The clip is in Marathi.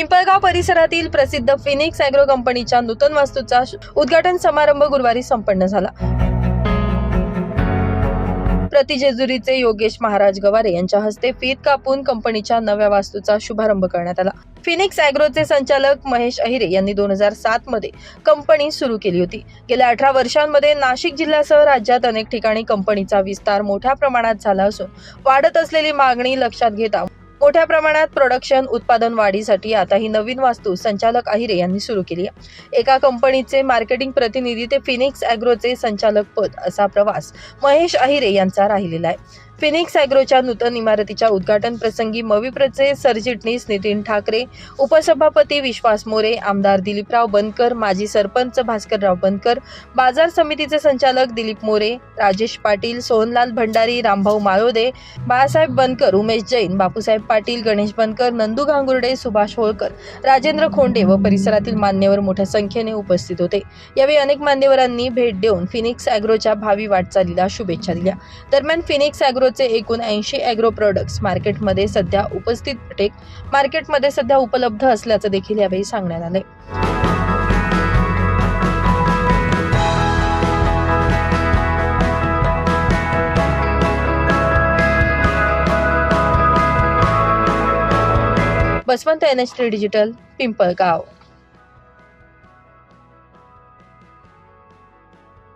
पिंपळगाव परिसरातील प्रसिद्ध फिनिक्स अॅग्रो कंपनीच्या नूतन वास्तूचा उद्घाटन समारंभ गुरुवारी संपन्न झाला. प्रतिजेजुरीचे योगेश महाराज गवारे यांच्या हस्ते फीत कापून कंपनीच्या नव्या वास्तूचा शुभारंभ करण्यात आला. फिनिक्स अॅग्रोचे संचालक महेश अहिरे यांनी दोन हजार सात मध्ये कंपनी सुरू केली होती. गेल्या अठरा वर्षांमध्ये नाशिक जिल्ह्यासह राज्यात अनेक ठिकाणी कंपनीचा विस्तार मोठ्या प्रमाणात झाला असून वाढत असलेली मागणी लक्षात घेता मोठ्या प्रमाणात प्रोडक्शन उत्पादन वाढीसाठी आता ही नवीन वास्तू संचालक अहिरे यांनी सुरू केली आहे. एका कंपनीचे मार्केटिंग प्रतिनिधी ते फिनिक्स अॅग्रोचे संचालक पद असा प्रवास महेश अहिरे यांचा राहिलेला आहे. फिनिक्स अॅग्रोच्या नूतन इमारतीच्या उद्घाटन प्रसंगी मविप्रचे सरचिटणीस नितीन ठाकरे उपसभापती विश्वास मोरे आमदार दिलीपराव बनकर माजी सरपंच भास्करराव बनकर बाजार समितीचे संचालक दिलीप मोरे राजेश पाटील सोहनलाल भंडारी रामभाऊ माळोदे बाळासाहेब बनकर उमेश जैन बापूसाहेब पाटील गणेश बनकर नंदू गांगुर्डे सुभाष होळकर राजेंद्र खोंडे व परिसरातील मान्यवर मोठ्या संख्येने उपस्थित होते. यावेळी अनेक मान्यवरांनी भेट देऊन फिनिक्स अॅग्रोच्या भावी वाटचालीला शुभेच्छा दिल्या. दरम्यान फिनिक्स अॅग्रो ॲग्रोचे एकूण ऐंशी ॲग्रो प्रोडक्ट्स मार्केटमध्ये सध्या उपस्थित टेक मार्केटमध्ये सध्या उपलब्ध असल्याचं देखील यावेळी सांगण्यात आले Basavant N H digital Pimpalgaon.